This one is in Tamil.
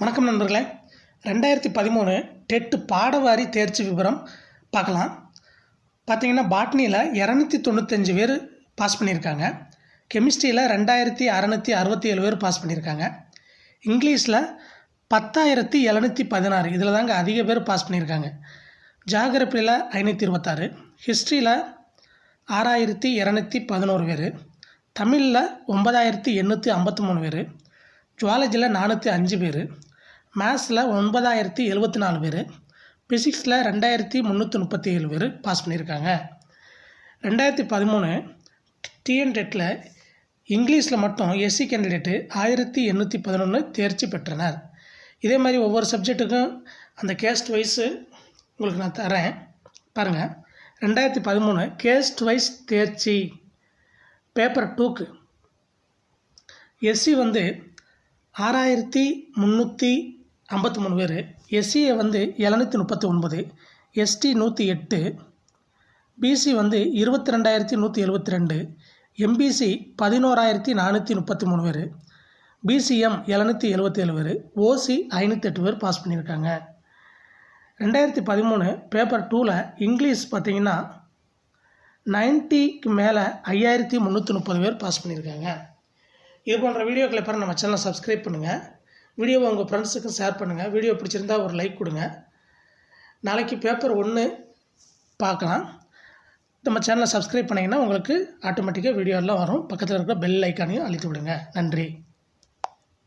வணக்கம் நண்பர்களே. ரெண்டாயிரத்தி பதிமூணு டெட்டு பாடவாரி தேர்ச்சி விவரம் பார்க்கலாம். பார்த்தீங்கன்னா பாட்னியில் இரநூத்தி தொண்ணூத்தஞ்சு பேர் பாஸ் பண்ணியிருக்காங்க. கெமிஸ்ட்ரியில் ரெண்டாயிரத்தி அறநூற்றி அறுபத்தி ஏழு பேர் பாஸ் பண்ணியிருக்காங்க. இங்கிலீஷில் பத்தாயிரத்தி எழுநூற்றி பதினாறு இதில் தாங்க அதிக பேர் பாஸ் பண்ணியிருக்காங்க. ஜாகிரபியில் ஐநூற்றி இருபத்தாறு ஹிஸ்ட்ரியில் ஆறாயிரத்தி இரநூத்தி பதினோரு பேர் தமிழில் ஒன்பதாயிரத்தி எண்ணூற்றி ஐம்பத்தி மூணு பேர் ஜுவாலஜியில் நானூற்றி அஞ்சு பேர் மேத்ஸில் ஒன்பதாயிரத்தி எழுபத்தி நாலு பேர். ஃபிசிக்ஸில் ரெண்டாயிரத்தி முந்நூற்றி முப்பத்தி ஏழு பேர் பாஸ் பண்ணியிருக்காங்க. ரெண்டாயிரத்தி பதிமூணு டிஎன் டெட்டில் இங்கிலீஷில் மட்டும் எஸ்சி கேண்டிடேட்டு ஆயிரத்தி எண்ணூற்றி பதினொன்று தேர்ச்சி பெற்றனர். இதே மாதிரி ஒவ்வொரு சப்ஜெக்ட்டுக்கும் அந்த கேஸ்ட் வைஸு உங்களுக்கு நான் தரேன். பாருங்கள் ரெண்டாயிரத்தி பதிமூணு கேஸ்ட் வைஸ் தேர்ச்சி. பேப்பர் டூக்கு எஸ்சி வந்து ஆறாயிரத்தி முந்நூற்றி ஐம்பத்தி மூணு பேர். எஸ்சியை வந்து எழுநூற்றி முப்பத்தி ஒன்பது எஸ்டி நூற்றி எட்டு பிசி வந்து இருபத்தி ரெண்டாயிரத்தி நூற்றி எழுபத்தி ரெண்டு எம்பிசி பதினோராயிரத்தி நானூற்றி முப்பத்தி மூணு பேர். பிசிஎம் எழுநூற்றி எழுபத்தேழு பேர். ஓசி ஐநூற்றெட்டு பேர் பாஸ் பண்ணியிருக்காங்க. ரெண்டாயிரத்தி பதிமூணு பேப்பர் டூவில் இங்கிலீஷ் பார்த்தீங்கன்னா நைன்ட்டிக்கு மேலே ஐயாயிரத்தி முந்நூற்றி முப்பது பேர் பாஸ் பண்ணியிருக்காங்க. இது போன்ற வீடியோக்களை பாருங்கள் நம்ம சேனலை சப்ஸ்கிரைப் பண்ணுங்கள் வீடியோவை உங்கள் ஃப்ரெண்ட்ஸுக்கும் ஷேர் பண்ணுங்கள் வீடியோ பிடிச்சிருந்தா ஒரு லைக் கொடுங்க. நாளைக்கு பேப்பர் ஒன்று பார்க்கலாம். நம்ம சேனலை சப்ஸ்கிரைப் பண்ணிங்கன்னா உங்களுக்கு ஆட்டோமேட்டிக்காக வீடியோ எல்லாம் வரும். பக்கத்தில் இருக்கிற பெல் ஐக்கானையும் அழுத்தி விடுங்க. நன்றி.